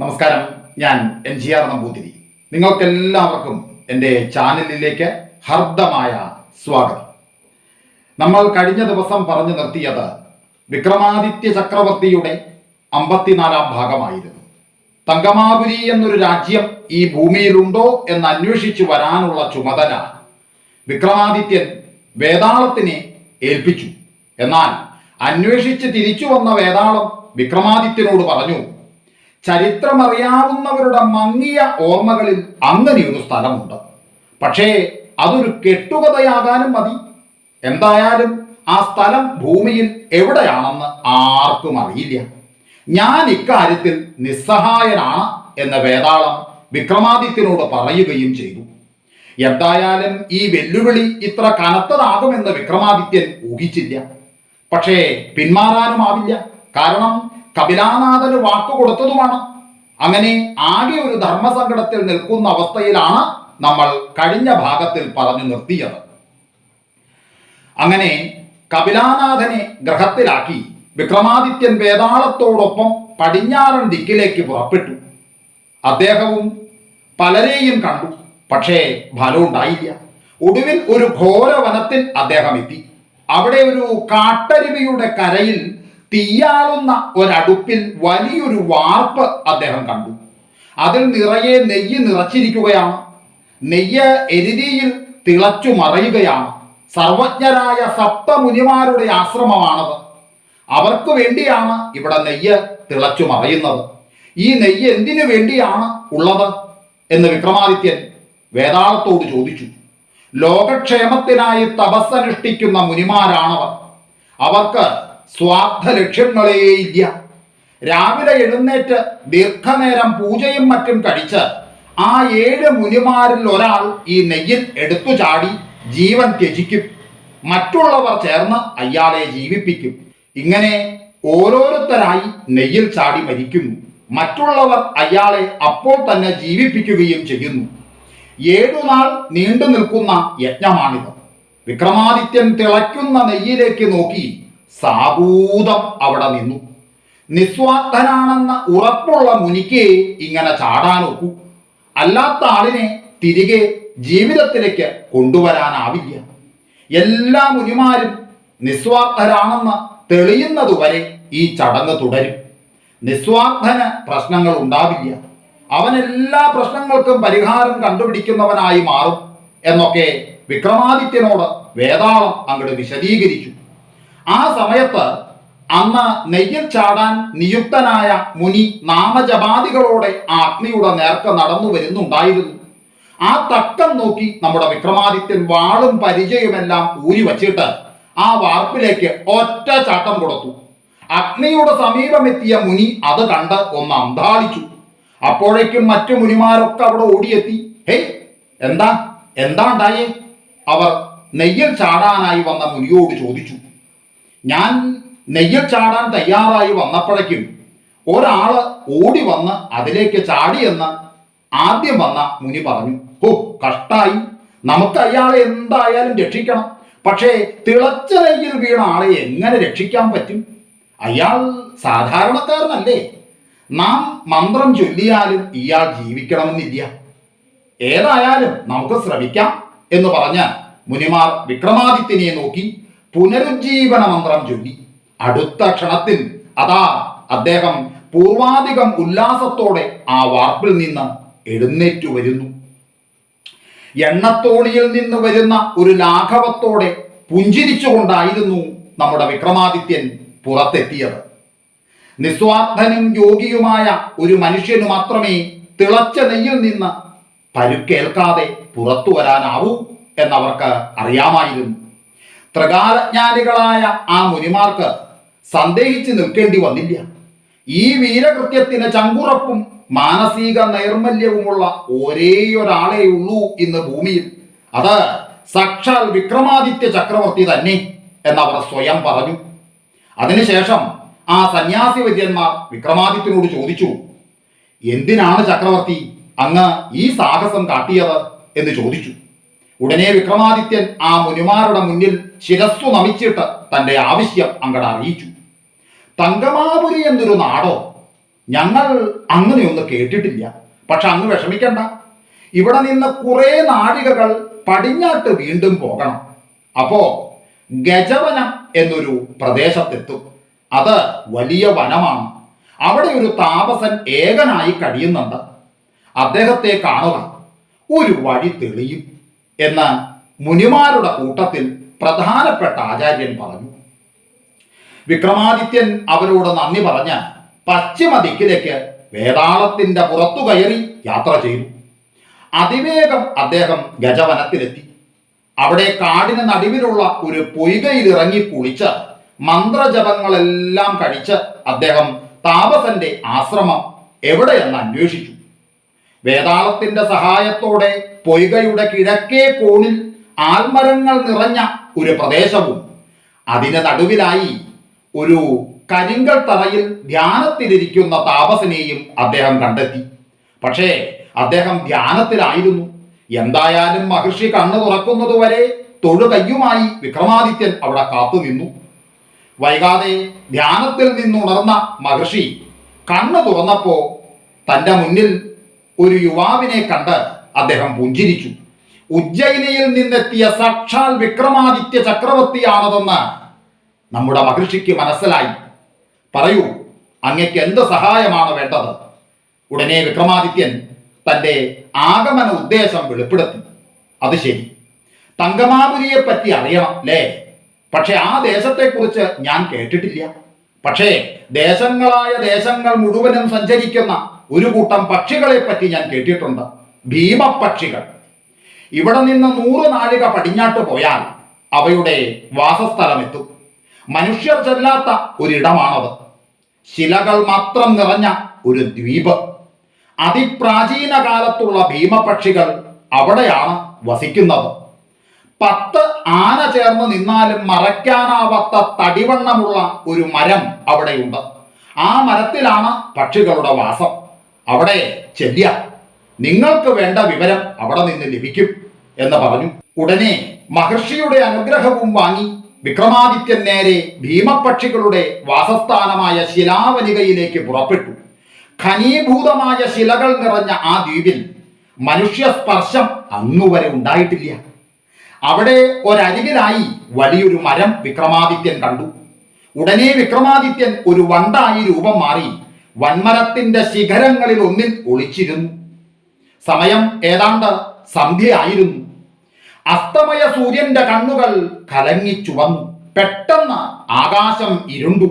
നമസ്കാരം. ഞാൻ N G R Namboothiri. നിങ്ങൾക്കെല്ലാവർക്കും എന്റെ ചാനലിലേക്ക് ഹർദമായ സ്വാഗതം. നമ്മൾ കഴിഞ്ഞ ദിവസം പറഞ്ഞു നിർത്തിയത് വിക്രമാദിത്യ ചക്രവർത്തിയുടെ അമ്പത്തിനാലാം ഭാഗമായിരുന്നു. തങ്കമാപുരി എന്നൊരു രാജ്യം ഈ ഭൂമിയിലുണ്ടോ എന്ന് അന്വേഷിച്ചു വരാനുള്ള ചുമതല വിക്രമാദിത്യൻ വേതാളത്തിനെ ഏൽപ്പിച്ചു. എന്നാൽ അന്വേഷിച്ച് തിരിച്ചു വന്ന വേതാളം വിക്രമാദിത്യനോട് പറഞ്ഞു ചരിത്രമറിയാവുന്നവരുടെ മങ്ങിയ ഓർമ്മകളിൽ അങ്ങനെയൊരു സ്ഥലമുണ്ട്. പക്ഷേ അതൊരു കെട്ടുകഥയാകാനും മതി. എന്തായാലും ആ സ്ഥലം ഭൂമിയിൽ എവിടെയാണെന്ന് ആർക്കും അറിയില്ല. ഞാൻ ഇക്കാര്യത്തിൽ നിസ്സഹായനാണ് എന്ന വേതാളം വിക്രമാദിത്യനോട് പറയുകയും ചെയ്തു. എന്തായാലും ഈ വെല്ലുവിളി ഇത്ര കനത്തതാകുമെന്ന് വിക്രമാദിത്യൻ ഊഹിച്ചില്ല. പക്ഷേ പിന്മാറാനുമാവില്ല. കാരണം കപിലാനാഥന് വാക്കു കൊടുത്തതുമാണ്. അങ്ങനെ ആകെ ഒരു ധർമ്മസങ്കടത്തിൽ നിൽക്കുന്ന അവസ്ഥയിലാണ് നമ്മൾ കഴിഞ്ഞ ഭാഗത്തിൽ പറഞ്ഞു നിർത്തിയത്. അങ്ങനെ കപിലാനാഥനെ ഗ്രഹത്തിലാക്കി വിക്രമാദിത്യൻ വേതാളത്തോടൊപ്പം പടിഞ്ഞാറൻ ദിക്കിലേക്ക് പുറപ്പെട്ടു. അദ്ദേഹവും പലരെയും കണ്ടു പക്ഷേ ഫലമുണ്ടായില്ല ഒടുവിൽ ഒരു ഘോര വനത്തിൽ അദ്ദേഹം എത്തി. അവിടെ ഒരു കാട്ടരുവിയുടെ കരയിൽ തീയാളുന്ന ഒരടുപ്പിൽ വലിയൊരു വാർപ്പ് അദ്ദേഹം കണ്ടു. അതിൽ നിറയെ നെയ്യ് നിറച്ചിരിക്കുകയാണ്. നെയ്യ് എരുതിയിൽ തിളച്ചു മറയുകയാണ്. സർവജ്ഞരായ സപ്തമുനിമാരുടെ ആശ്രമമാണത്. അവർക്ക് വേണ്ടിയാണ് ഇവിടെ നെയ്യ് തിളച്ചു മറയുന്നത്. ഈ നെയ്യ് എന്തിനു വേണ്ടിയാണ് ഉള്ളത്? എന്ന് വിക്രമാദിത്യൻ വേതാളത്തോട് ചോദിച്ചു. ലോകക്ഷേമത്തിനായി തപസ്സനുഷ്ഠിക്കുന്ന മുനിമാരാണവർ. അവർക്ക് സ്വാർത്ഥ ലക്ഷ്യങ്ങളേയില്ല രാവിലെ എഴുന്നേറ്റ് ദീർഘനേരം പൂജയും മറ്റും കഴിച്ച് ആ ഏഴ് മുനിമാരിൽ ഒരാൾ ഈ നെയ്യിൽ എടുത്തു ചാടി ജീവൻ ത്യജിക്കും. മറ്റുള്ളവർ ചേർന്ന് അയാളെ ജീവിപ്പിക്കും. ഇങ്ങനെ ഓരോരുത്തരായി നെയ്യിൽ ചാടി മരിക്കുന്നു. മറ്റുള്ളവർ അയാളെ അപ്പോൾ തന്നെ ജീവിപ്പിക്കുകയും ചെയ്യുന്നു. ഏഴുനാൾ നീണ്ടു നിൽക്കുന്ന യജ്ഞമാണിത്. വിക്രമാദിത്യൻ തിളയ്ക്കുന്ന നെയ്യിലേക്ക് നോക്കി സാബൂതം അവിടെ നിന്നു. നിസ്വാർത്ഥനാണെന്ന ഉറപ്പുള്ള മുനിക്ക് ഇങ്ങനെ ചാടാനൊക്കൂ. അല്ലാത്ത ആളിനെ തിരികെ ജീവിതത്തിലേക്ക് കൊണ്ടുവരാനാവില്ല. എല്ലാ മുനിമാരും നിസ്വാർത്ഥരാണെന്ന് തെളിയുന്നതുവരെ ഈ ചടങ്ങ് തുടരും. നിസ്വാർത്ഥന് പ്രശ്നങ്ങൾ ഉണ്ടാവില്ല. അവൻ എല്ലാ പ്രശ്നങ്ങൾക്കും പരിഹാരം കണ്ടുപിടിക്കുന്നവനായി മാറും എന്നൊക്കെ വിക്രമാദിത്യനോട് വേതാളം അങ്ങോട്ട് വിശദീകരിച്ചു. ആ സമയത്ത് അന്ന് നെയ്യിൽ ചാടാൻ നിയുക്തനായ മുനി നാമജപാദികളോടെ അഗ്നിയുടെ നേർക്ക് നടന്നു വരുന്നുണ്ടായിരുന്നു. ആ തക്കം നോക്കി നമ്മുടെ വിക്രമാദിത്യൻ വാളും പരിചയമെല്ലാം ഊരി വച്ചിട്ട് ആ വാർപ്പിലേക്ക് ഒറ്റ ചാട്ടം കൊടുത്തു. അഗ്നിയുടെ സമീപമെത്തിയ മുനി അത് കണ്ട് ഒന്ന് അന്താളിച്ചു അപ്പോഴേക്കും മറ്റു മുനിമാരൊക്കെ അവിടെ ഓടിയെത്തി. ഹേയ് എന്താ? എന്താ ഉണ്ടായേ? അവർ നെയ്യിൽ ചാടാനായി വന്ന മുനിയോട് ചോദിച്ചു. ഞാൻ നെയ്യിൽ ചാടാൻ തയ്യാറായി വന്നപ്പോഴേക്കും ഒരാൾ ഓടി വന്ന് അതിലേക്ക് ചാടിയെന്ന് ആദ്യം വന്ന മുനി പറഞ്ഞു ഓ കഷ്ടായി. നമുക്ക് അയാളെ എന്തായാലും രക്ഷിക്കണം. പക്ഷേ തിളച്ച നെയ്യിൽ വീണ ആളെ എങ്ങനെ രക്ഷിക്കാൻ പറ്റും? അയാൾ സാധാരണക്കാരനല്ലേ. നാം മന്ത്രം ചൊല്ലിയാലും ഇയാൾ ജീവിക്കണമെന്നില്ല. ഏതായാലും നമുക്ക് ശ്രമിക്കാം എന്ന് പറഞ്ഞ് മുനിമാർ വിക്രമാദിത്യനെ നോക്കി പുനരുജ്ജീവന മന്ത്രം ചൊല്ലി. അടുത്ത ക്ഷണത്തിൽ അതാ അദ്ദേഹം പൂർവാധികം ഉല്ലാസത്തോടെ ആ വാർപ്പിൽ നിന്ന് എഴുന്നേറ്റു വരുന്നു. എണ്ണത്തോണിയിൽ നിന്ന് വരുന്ന ഒരു ലാഘവത്തോടെ പുഞ്ചിരിച്ചുകൊണ്ടായിരുന്നു നമ്മുടെ വിക്രമാദിത്യൻ പുറത്തെത്തിയത്. നിസ്വാർത്ഥനും യോഗിയുമായ ഒരു മനുഷ്യന് മാത്രമേ തിളച്ച നെയ്യിൽ നിന്ന് പരുക്കേൽക്കാതെ പുറത്തു വരാനാവൂ എന്നവർക്ക് അറിയാമായിരുന്നു. ത്രികാലജ്ഞാനികളായ ആ മുനിമാർക്ക് സന്ദേഹിച്ച് നിൽക്കേണ്ടി വന്നില്ല. ഈ വീരകൃത്യത്തിന് ചങ്കുറപ്പും മാനസിക നൈർമല്യവുമുള്ള ഒരേ ഒരാളേ ഉള്ളൂ ഇന്ന് ഭൂമിയിൽ. അത് സാക്ഷാൽ വിക്രമാദിത്യ ചക്രവർത്തി തന്നെ എന്നവർ സ്വയം പറഞ്ഞു. അതിനുശേഷം ആ സന്യാസി വൈദ്യന്മാർ വിക്രമാദിത്യനോട് ചോദിച്ചു എന്തിനാണ് ചക്രവർത്തി അങ്ങ് ഈ സാഹസം കാട്ടിയത്? എന്ന് ചോദിച്ചു. ഉടനെ വിക്രമാദിത്യൻ ആ മുനിമാരുടെ മുന്നിൽ ശിരസ്സു നമിച്ചിട്ട് തന്റെ ആവശ്യം അങ്ങട അറിയിച്ചു. തങ്കമാപുരി എന്നൊരു നാടോ? ഞങ്ങൾ അങ്ങനെയൊന്നും കേട്ടിട്ടില്ല. പക്ഷെ അങ്ങ് വിഷമിക്കണ്ട. ഇവിടെ നിന്ന് കുറെ നാഴികകൾ പടിഞ്ഞാട്ട് വീണ്ടും പോകണം. അപ്പോ ഗജവനം എന്നൊരു പ്രദേശത്തെത്തും. അത് വലിയ വനമാണ്. അവിടെ ഒരു താപസൻ ഏകനായി കഴിയുന്നുണ്ട്. അദ്ദേഹത്തെ കാണുക ഒരു വഴി തെളിയും. എന്ന് മുനിമാരുടെ കൂട്ടത്തിൽ പ്രധാനപ്പെട്ട ആചാര്യൻ പറഞ്ഞു. വിക്രമാദിത്യൻ അവരോട് നന്ദി പറഞ്ഞ പശ്ചിമ ദിക്കിലേക്ക് വേതാളത്തിന്റെ പുറത്തു കയറി യാത്ര ചെയ്തു. അതിവേഗം അദ്ദേഹം ഗജവനത്തിലെത്തി. അവിടെ കാടിന് നടുവിലുള്ള ഒരു പൊയ്കയിൽ ഇറങ്ങി കുളിച്ച് മന്ത്രജപങ്ങളെല്ലാം കഴിച്ച് അദ്ദേഹം താപസന്റെ ആശ്രമം എവിടെയെന്ന് അന്വേഷിച്ചു. വേതാളത്തിന്റെ സഹായത്തോടെ പൊയ്കയുടെ കിഴക്കേ കോണിൽ ആൽമരങ്ങൾ നിറഞ്ഞ ഒരു പ്രദേശവും അതിന് നടുവിലായി ഒരു കരിങ്കൽ തറയിൽ ധ്യാനത്തിലിരിക്കുന്ന താപസനെയും അദ്ദേഹം കണ്ടെത്തി. പക്ഷേ അദ്ദേഹം ധ്യാനത്തിലായിരുന്നു. എന്തായാലും മഹർഷി കണ്ണു തുറക്കുന്നതുവരെ തൊഴുകയ്യുമായി വിക്രമാദിത്യൻ അവിടെ കാത്തുനിന്നു. വൈകാതെ ധ്യാനത്തിൽ നിന്നുണർന്ന മഹർഷി കണ്ണു തുറന്നപ്പോ തന്റെ മുന്നിൽ ഒരു യുവാവിനെ കണ്ട് അദ്ദേഹം പുഞ്ചിരിച്ചു. ഉജ്ജയിനിയിൽ നിന്നെത്തിയ സാക്ഷാൽ വിക്രമാദിത്യ ചക്രവർത്തിയാണതെന്ന് നമ്മുടെ മഹർഷിക്ക് മനസ്സിലായി. പറയൂ അങ്ങയ്ക്ക് എന്ത് സഹായമാണ് വേണ്ടത്? ഉടനെ വിക്രമാദിത്യൻ തന്റെ ആഗമന ഉദ്ദേശം വെളിപ്പെടുത്തി. അത് ശരി. തങ്കമാപുരിയെ പറ്റി അറിയണം അല്ലേ പക്ഷെ ആ ദേശത്തെക്കുറിച്ച് ഞാൻ കേട്ടിട്ടില്ല. പക്ഷേ ദേശങ്ങളായ ദേശങ്ങൾ മുഴുവനും സഞ്ചരിക്കുന്ന ഒരു കൂട്ടം പക്ഷികളെ പറ്റി ഞാൻ കേട്ടിട്ടുണ്ട്. ഭീമപക്ഷികൾ ഇവിടെ നിന്ന് നൂറ് നാഴിക പടിഞ്ഞാട്ട് പോയാൽ അവയുടെ വാസസ്ഥലമെത്തും. മനുഷ്യർ ചെല്ലാത്ത ഒരിടമാണത്. ശിലകൾ മാത്രം നിറഞ്ഞ ഒരു ദ്വീപ്. അതിപ്രാചീന കാലത്തുള്ള ഭീമപക്ഷികൾ അവിടെയാണ് വസിക്കുന്നത്. പത്ത് ആന ചേർന്ന് നിന്നാലും മറയ്ക്കാനാവാത്ത തടിവണ്ണമുള്ള ഒരു മരം അവിടെയുണ്ട്. ആ മരത്തിലാണ് പക്ഷികളുടെ വാസം. അവിടെ ചെല്ലിയ നിങ്ങൾക്ക് വേണ്ട വിവരം അവിടെ നിന്ന് ലഭിക്കും എന്ന് പറഞ്ഞു. ഉടനെ മഹർഷിയുടെ അനുഗ്രഹവും വാങ്ങി വിക്രമാദിത്യൻ നേരെ ഭീമപക്ഷികളുടെ വാസസ്ഥാനമായ ശിലാവലികയിലേക്ക് പുറപ്പെട്ടു. ഖനീഭൂതമായ ശിലകൾ നിറഞ്ഞ ആ ദ്വീപിൽ മനുഷ്യ സ്പർശം അന്നുവരെ ഉണ്ടായിട്ടില്ല. അവിടെ ഒരരികിലായി വലിയൊരു മരം വിക്രമാദിത്യൻ കണ്ടു. ഉടനെ വിക്രമാദിത്യൻ ഒരു വണ്ടായി രൂപം മാറി വൻമരത്തിന്റെ ശിഖരങ്ങളിൽ ഒന്നിൽ ഒളിച്ചിരുന്നു. സമയം ഏതാണ്ട് സന്ധ്യയായിരുന്നു അസ്തമയ സൂര്യന്റെ കണ്ണുകൾ കലങ്ങി ചുവന്നു. പെട്ടെന്ന് ആകാശം ഇരുണ്ടു.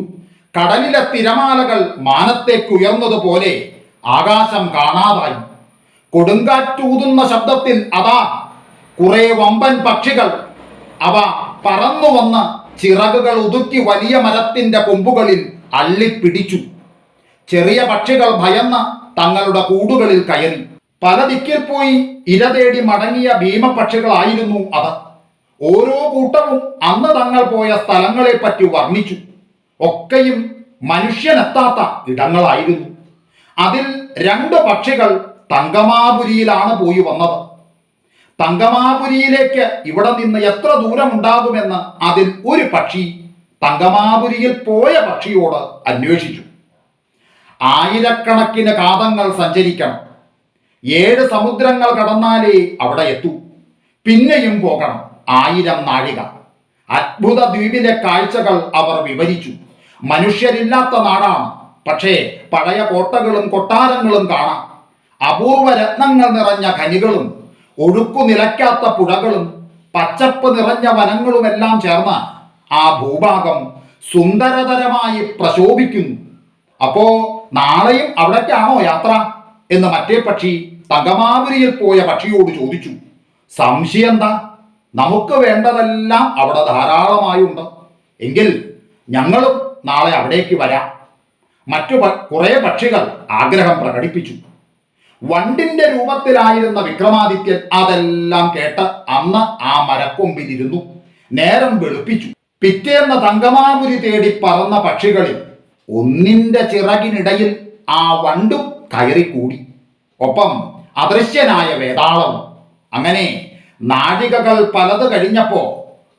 കടലിലെ തിരമാലകൾ മാനത്തേക്ക് ഉയർന്നതുപോലെ ആകാശം കാണാതായി. കൊടുങ്കാറ്റൂതുന്ന ശബ്ദത്തിൽ അതാ കുറെ വമ്പൻ പക്ഷികൾ. അവ പറന്നു വന്ന് ചിറകുകൾ ഉതുക്കി വലിയ മരത്തിന്റെ കൊമ്പുകളിൽ അള്ളിപ്പിടിച്ചു. ചെറിയ പക്ഷികൾ ഭയന്ന് തങ്ങളുടെ കൂടുകളിൽ കയറി. പല ദിക്കിൽ പോയി ഇര തേടി മടങ്ങിയ ഭീമപക്ഷികളായിരുന്നു അത് ഓരോ കൂട്ടവും അന്ന് തങ്ങൾ പോയ സ്ഥലങ്ങളെ പറ്റി വർണിച്ചു. ഒക്കെയും മനുഷ്യനെത്താത്ത ഇടങ്ങളായിരുന്നു. അതിൽ രണ്ട് പക്ഷികൾ തങ്കമാപുരിയിലാണ് പോയി വന്നത്. തങ്കമാപുരിയിലേക്ക് ഇവിടെ നിന്ന് എത്ര ദൂരമുണ്ടാകുമെന്ന് അതിൽ ഒരു പക്ഷി തങ്കമാപുരിയിൽ പോയ പക്ഷിയോട് അന്വേഷിച്ചു. ആയിരക്കണക്കിന് കാതങ്ങൾ സഞ്ചരിക്കണം. ഏഴ് സമുദ്രങ്ങൾ കടന്നാലേ അവിടെ എത്തൂ. പിന്നെയും പോകണം. ആയിരം നാഴിക. അത്ഭുത ദ്വീപിലെ കാഴ്ചകൾ അവർ വിവരിച്ചു. മനുഷ്യരില്ലാത്ത നാടാണ്. പക്ഷേ പഴയ കോട്ടകളും കൊട്ടാരങ്ങളും കാണാം. അപൂർവ രത്നങ്ങൾ നിറഞ്ഞ ഖനികളും ഒഴുക്കു നിലയ്ക്കാത്ത പുഴകളും പച്ചപ്പ് നിറഞ്ഞ വനങ്ങളുമെല്ലാം ചേർന്ന് ആ ഭൂഭാഗം സുന്ദരതരമായി പ്രശോഭിക്കുന്നു. അപ്പോ നാളെയും അവിടേക്കാണോ യാത്ര? എന്ന് മറ്റേ പക്ഷി തകമാവുരിയിൽ പോയ പക്ഷിയോട് ചോദിച്ചു. സംശയം എന്താ നമുക്ക് വേണ്ടതെല്ലാം അവിടെ ധാരാളമായുണ്ട് എങ്കിൽ ഞങ്ങളും നാളെ അവിടേക്ക് വരാം. മറ്റു കുറേ കുറെ പക്ഷികൾ ആഗ്രഹം പ്രകടിപ്പിച്ചു. വണ്ടിന്റെ രൂപത്തിലായിരുന്ന വിക്രമാദിത്യൻ അതെല്ലാം കേട്ട് അന്ന് ആ മരക്കൊമ്പിലിരുന്നു. നേരം വെളുപ്പിച്ചു. പിറ്റേന്ന് തങ്കമാമുരി തേടി പറന്ന പക്ഷികളിൽ ഒന്നിന്റെ ചിറകിനിടയിൽ ആ വണ്ടും കയറിക്കൂടി. ഒപ്പം അദൃശ്യനായ വേതാളവും അങ്ങനെ നാഴികകൾ പലത് കഴിഞ്ഞപ്പോ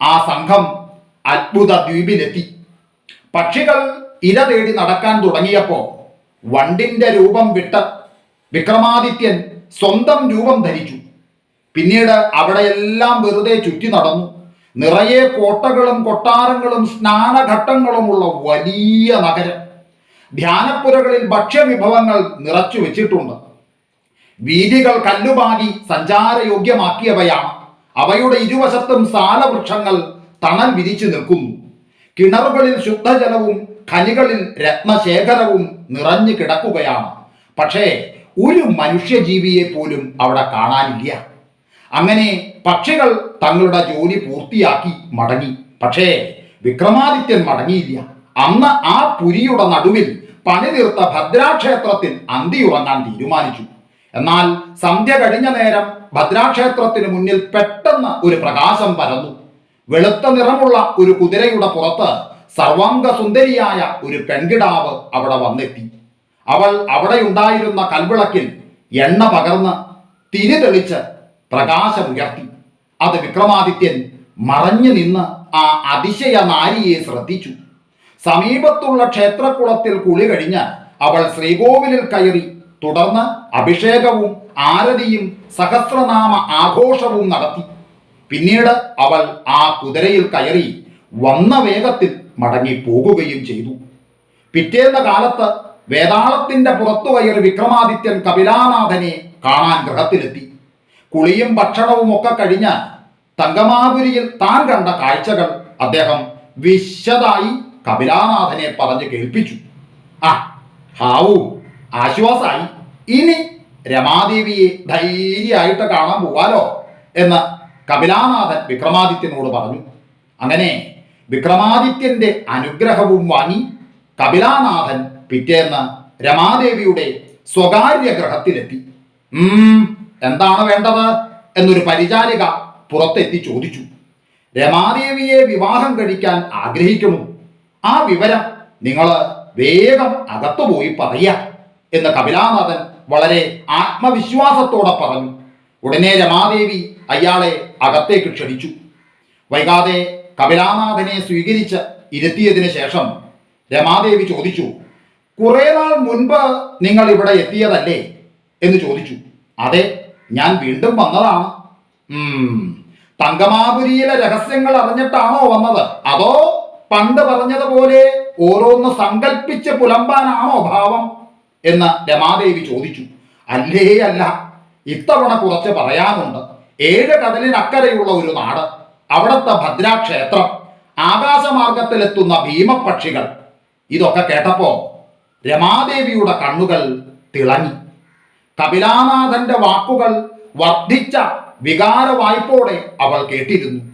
ആ സംഘം അത്ഭുത ദ്വീപിലെത്തി. പക്ഷികൾ ഇര തേടി നടക്കാൻ തുടങ്ങിയപ്പോ വണ്ടിന്റെ രൂപം വിട്ട് വിക്രമാദിത്യൻ സ്വന്തം രൂപം ധരിച്ചു. പിന്നീട് അവിടെയെല്ലാം വെറുതെ ചുറ്റി നടന്നു. നിറയെ കോട്ടകളും കൊട്ടാരങ്ങളും സ്നാനഘട്ടങ്ങളുമുള്ള വലിയ നഗരം. ധ്യാനപ്പുരകളിൽ ഭക്ഷ്യവിഭവങ്ങൾ നിറച്ചു വെച്ചിട്ടുണ്ട്. വീതികൾ കല്ലുപാകി സഞ്ചാരയോഗ്യമാക്കിയവയാണ്. അവയുടെ ഇരുവശത്തും സാലവൃക്ഷങ്ങൾ തണൽ വിരിച്ചു നിൽക്കുന്നു. കിണറുകളിൽ ശുദ്ധജലവും ഖനികളിൽ രത്നശേഖരവും നിറഞ്ഞു കിടക്കുകയാണ്. പക്ഷേ ഒരു മനുഷ്യജീവിയെ പോലും അവിടെ കാണാനില്ല. അങ്ങനെ പക്ഷികൾ തങ്ങളുടെ ജോലി പൂർത്തിയാക്കി മടങ്ങി. പക്ഷേ വിക്രമാദിത്യൻ മടങ്ങിയില്ല. അന്ന് ആ പുരിയുടെ നടുവിൽ പണിതീർത്ത ഭദ്രാക്ഷേത്രത്തിൽ അന്തിയുറങ്ങാൻ തീരുമാനിച്ചു. എന്നാൽ സന്ധ്യ കഴിഞ്ഞ നേരം ഭദ്രാക്ഷേത്രത്തിന് മുന്നിൽ പെട്ടെന്ന് ഒരു പ്രകാശം പരന്നു. വെളുത്ത നിറമുള്ള ഒരു കുതിരയുടെ പുറത്ത് സർവാംഗസുന്ദരിയായ ഒരു പെൺകിടാവ് അവിടെ വന്നെത്തി. അവൾ അവിടെ ഉണ്ടായിരുന്ന കൽവിളക്കിൽ എണ്ണ പകർന്ന് തിരി തെളിച്ച് പ്രകാശമുയർത്തി. അത് വിക്രമാദിത്യൻ മറഞ്ഞു നിന്ന് ആ അതിശയ നാരിയെ ശ്രദ്ധിച്ചു. സമീപത്തുള്ള ക്ഷേത്രക്കുളത്തിൽ കുളി കഴിഞ്ഞ് അവൾ ശ്രീകോവിലിൽ കയറി തുടർന്ന് അഭിഷേകവും ആരതിയും സഹസ്രനാമ ആഘോഷവും നടത്തി. പിന്നീട് അവൾ ആ കുതിരയിൽ കയറി വന്ന വേഗത്തിൽ മടങ്ങി പോകുകയും ചെയ്തു. പിറ്റേന്ന കാലത്ത് വേതാളത്തിന്റെ പുറത്തു കയറി വിക്രമാദിത്യൻ കപിലാനാഥനെ കാണാൻ ഗൃഹത്തിലെത്തി. കുളിയും ഭക്ഷണവും ഒക്കെ കഴിഞ്ഞ തങ്കമാപുരിയിൽ താൻ കണ്ട കാഴ്ചകൾ അദ്ദേഹം വിശദായി കപിലാനാഥനെ പറഞ്ഞു കേൾപ്പിച്ചു. ആ ഹാവു ആശ്വാസായി. ഇനി രമാദേവിയെ ധൈര്യമായിട്ട് കാണാൻ പോവാലോ എന്ന് കപിലാനാഥൻ വിക്രമാദിത്യനോട് പറഞ്ഞു. അങ്ങനെ വിക്രമാദിത്യന്റെ അനുഗ്രഹവും വാങ്ങി കപിലാനാഥൻ പിറ്റേന്ന് രമാദേവിയുടെ സ്വകാര്യ ഗ്രഹത്തിലെത്തി. എന്താണ് വേണ്ടത്? എന്നൊരു പരിചാരിക പുറത്തെത്തി ചോദിച്ചു. രമാദേവിയെ വിവാഹം കഴിക്കാൻ ആഗ്രഹിക്കുന്നു ആ വിവരം നിങ്ങൾ വേഗം അകത്തുപോയി പറയുക എന്ന് കപിലാനാഥൻ വളരെ ആത്മവിശ്വാസത്തോടെ പറഞ്ഞു. ഉടനെ രമാദേവി അയാളെ അകത്തേക്ക് ക്ഷണിച്ചു. വൈകാതെ കപിലാനാഥനെ സ്വീകരിച്ച് ഇരുത്തിയതിനു ശേഷം രമാദേവി ചോദിച്ചു കുറെ നാൾ മുൻപ് നിങ്ങൾ ഇവിടെ എത്തിയതല്ലേ എന്ന് ചോദിച്ചു. അതെ ഞാൻ വീണ്ടും വന്നതാണ്. തങ്കമാപുരിയിലെ രഹസ്യങ്ങൾ അറിഞ്ഞിട്ടാണോ വന്നത്? അതോ പണ്ട് പറഞ്ഞതുപോലെ ഓരോന്ന് സങ്കല്പിച്ച് പുലമ്പാനാണോ ഭാവം എന്ന് രമാദേവി ചോദിച്ചു. അല്ലേ അല്ല ഇത്തവണ കുറച്ച് പറയാനുണ്ട്. ഏഴ് കടലിനക്കരയുള്ള ഒരു നാട് അവിടുത്തെ ഭദ്രാക്ഷേത്രം ആകാശമാർഗത്തിലെത്തുന്ന ഭീമപക്ഷികൾ ഇതൊക്കെ കേട്ടപ്പോ രമാദേവിയുടെ കണ്ണുകൾ തിളങ്ങി. കപിലാനാഥന്റെ വാക്കുകൾ വർദ്ധിച്ച വികാര വായ്പോടെ അവൾ കേട്ടിരുന്നു.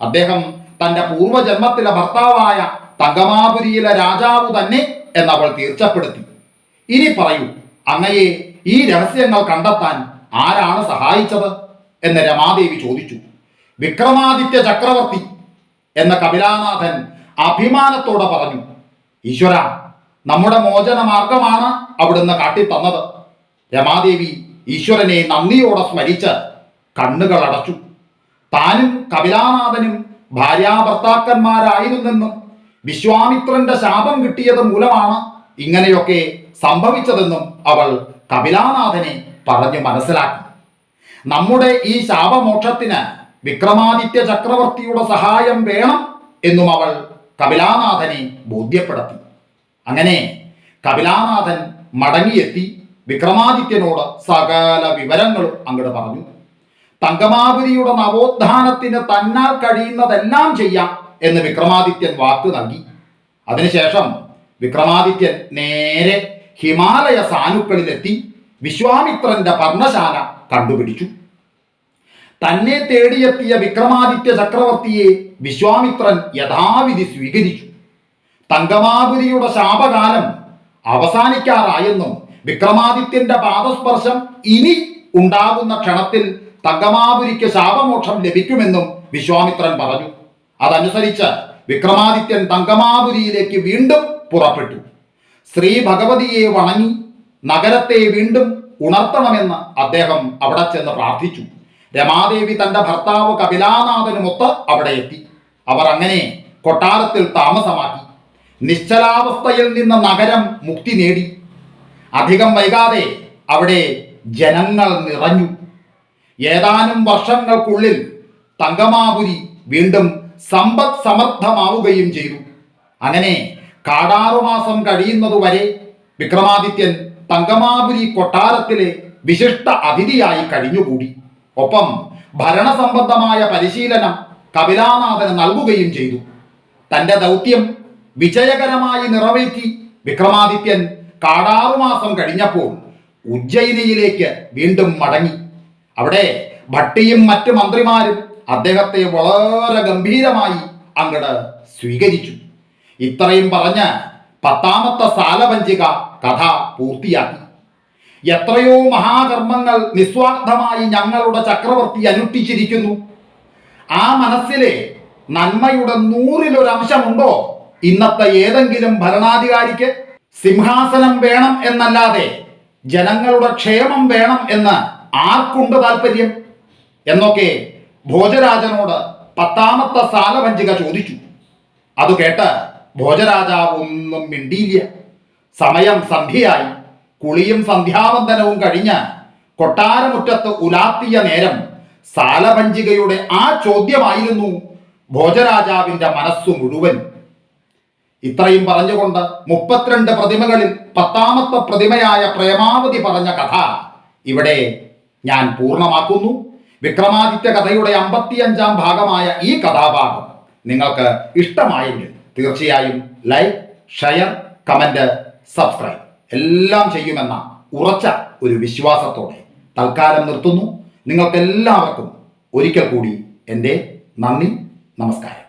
അദ്ദേഹം തന്റെ പൂർവജന്മത്തിലെ ഭർത്താവായ തങ്കമാപുരിയിലെ രാജാവ് തന്നെ എന്നവൾ തീർച്ചപ്പെടുത്തി. ഇനി പറയൂ അങ്ങയെ ഈ രഹസ്യങ്ങൾ കണ്ടെത്താൻ ആരാണ് സഹായിച്ചത്? എന്ന് രമാദേവി ചോദിച്ചു. വിക്രമാദിത്യ ചക്രവർത്തി എന്ന കപിലാനാഥൻ അഭിമാനത്തോടെ പറഞ്ഞു ഈശ്വര നമ്മുടെ മോചന മാർഗമാണ് അവിടുന്ന് കാട്ടിത്തന്നത്. രമാദേവി ഈശ്വരനെ നന്ദിയോടെ സ്മരിച്ച് കണ്ണുകൾ അടച്ചു. താനും കപിലാനാഥനും ഭാര്യാഭർത്താക്കന്മാരായിരുന്നെന്നും വിശ്വാമിത്രന്റെ ശാപം കിട്ടിയത് മൂലമാണ് ഇങ്ങനെയൊക്കെ സംഭവിച്ചതെന്നും അവൾ കപിലാനാഥനെ പറഞ്ഞു മനസ്സിലാക്കി. നമ്മുടെ ഈ ശാപമോക്ഷത്തിന് വിക്രമാദിത്യ ചക്രവർത്തിയുടെ സഹായം വേണം എന്നും അവൾ കപിലാനാഥനെ ബോധ്യപ്പെടുത്തി. അങ്ങനെ കപിലാനാഥൻ മടങ്ങിയെത്തി വിക്രമാദിത്യനോട് സകല വിവരങ്ങളും അങ്ങോട്ട് പറഞ്ഞു. തങ്കമാപുരിയുടെ നവോത്ഥാനത്തിന് തന്നാൽ കഴിയുന്നതെല്ലാം ചെയ്യാം എന്ന് വിക്രമാദിത്യൻ വാക്ക് നൽകി. അതിനുശേഷം വിക്രമാദിത്യൻ നേരെ ഹിമാലയ സാനുക്കളിലെത്തി വിശ്വാമിത്രന്റെ പർണശാല കണ്ടുപിടിച്ചു. തന്നെ തേടിയെത്തിയ വിക്രമാദിത്യ ചക്രവർത്തിയെ വിശ്വാമിത്രൻ യഥാവിധി സ്വീകരിച്ചു. തങ്കമാപുരിയുടെ ശാപകാലം അവസാനിക്കാറായെന്നും വിക്രമാദിത്യന്റെ പാദസ്പർശം ഇനി ഉണ്ടാകുന്ന ക്ഷണത്തിൽ തങ്കമാപുരിക്ക് ശാപമോക്ഷം ലഭിക്കുമെന്നും വിശ്വാമിത്രൻ പറഞ്ഞു. അതനുസരിച്ച് വിക്രമാദിത്യൻ തങ്കമാപുരിയിലേക്ക് വീണ്ടും പുറപ്പെട്ടു. ശ്രീ ഭഗവതിയെ വണങ്ങി നഗരത്തെ വീണ്ടും ഉണർത്തണമെന്ന് അദ്ദേഹം അവിടെ ചെന്ന് പ്രാർത്ഥിച്ചു. രമാദേവി തന്റെ ഭർത്താവ് കപിലാനാഥനുമൊത്ത് അവിടെ എത്തി. അവർ അങ്ങനെ കൊട്ടാരത്തിൽ താമസമാക്കി. നിശ്ചലാവസ്ഥയിൽ നിന്ന് നഗരം മുക്തി നേടി. അധികം വൈകാതെ അവിടെ ജനങ്ങൾ നിറഞ്ഞു. ഏതാനും വർഷങ്ങൾക്കുള്ളിൽ തങ്കമാപുരി വീണ്ടും സമ്പദ് സമർത്ഥമാവുകയും ചെയ്തു. അങ്ങനെ കാടാറുമാസം കഴിയുന്നതുവരെ വിക്രമാദിത്യൻ തങ്കമാപുരി കൊട്ടാരത്തിലെ വിശിഷ്ട അതിഥിയായി കഴിഞ്ഞുകൂടി. ഒപ്പം ഭരണസംബന്ധമായ പരിശീലനം കപിലാനാഥന് നൽകുകയും ചെയ്തു. തന്റെ ദൗത്യം വിജയകരമായി നിറവേറ്റി വിക്രമാദിത്യൻ കാടാറുമാസം കഴിഞ്ഞപ്പോൾ ഉജ്ജയിനിയിലേക്ക് വീണ്ടും മടങ്ങി. അവിടെ ഭട്ടിയും മറ്റു മന്ത്രിമാരും അദ്ദേഹത്തെ വളരെ ഗംഭീരമായി അങ്ങട് സ്വീകരിച്ചു. ഇത്രയും പറഞ്ഞ് പത്താമത്തെ സാലപഞ്ചിക കഥ പൂർത്തിയാക്കി. എത്രയോ മഹാകർമ്മങ്ങൾ നിസ്വാർത്ഥമായി ഞങ്ങളുടെ ചക്രവർത്തി അനുഷ്ഠിച്ചിരിക്കുന്നു. ആ മനസ്സിലെ നന്മയുടെ നൂറിലൊരംശമുണ്ടോ? ഇന്നത്തെ ഏതെങ്കിലും ഭരണാധികാരിക്ക് സിംഹാസനം വേണം എന്നല്ലാതെ ജനങ്ങളുടെ ക്ഷേമം വേണം എന്ന് ആർക്കുണ്ട് താല്പര്യം എന്നൊക്കെ ഭോജരാജനോട് പത്താമത്തെ സാലഭഞ്ചിക ചോദിച്ചു. അത് കേട്ട് ഭോജരാജാവ് ഒന്നും മിണ്ടിയില്ല. സമയം സന്ധ്യയായി. കുളിയും സന്ധ്യാവന്തനവും കഴിഞ്ഞ് കൊട്ടാരമുറ്റത്ത് ഉലാത്തിയ നേരം സാലഭഞ്ചികയുടെ ആ ചോദ്യമായിരുന്നു ഭോജരാജാവിന്റെ മനസ്സു മുഴുവൻ. ഇത്രയും പറഞ്ഞുകൊണ്ട് മുപ്പത്തിരണ്ട് പ്രതിമകളിൽ പത്താമത്തെ പ്രതിമയായ പ്രേമാവതി പറഞ്ഞ കഥ ഇവിടെ ഞാൻ പൂർണമാക്കുന്നു. വിക്രമാദിത്യ കഥയുടെ അമ്പത്തിയഞ്ചാം ഭാഗമായ ഈ കഥാഭാഗം നിങ്ങൾക്ക് ഇഷ്ടമായെങ്കിൽ തീർച്ചയായും ലൈക്ക് ഷെയർ കമന്റ് സബ്സ്ക്രൈബ് എല്ലാം ചെയ്യുമെന്ന ഉറച്ച ഒരു വിശ്വാസത്തോടെ തൽക്കാലം നിർത്തുന്നു. നിങ്ങൾക്കെല്ലാവർക്കും ഒരിക്കൽ കൂടി എന്റെ നന്ദി നമസ്കാരം.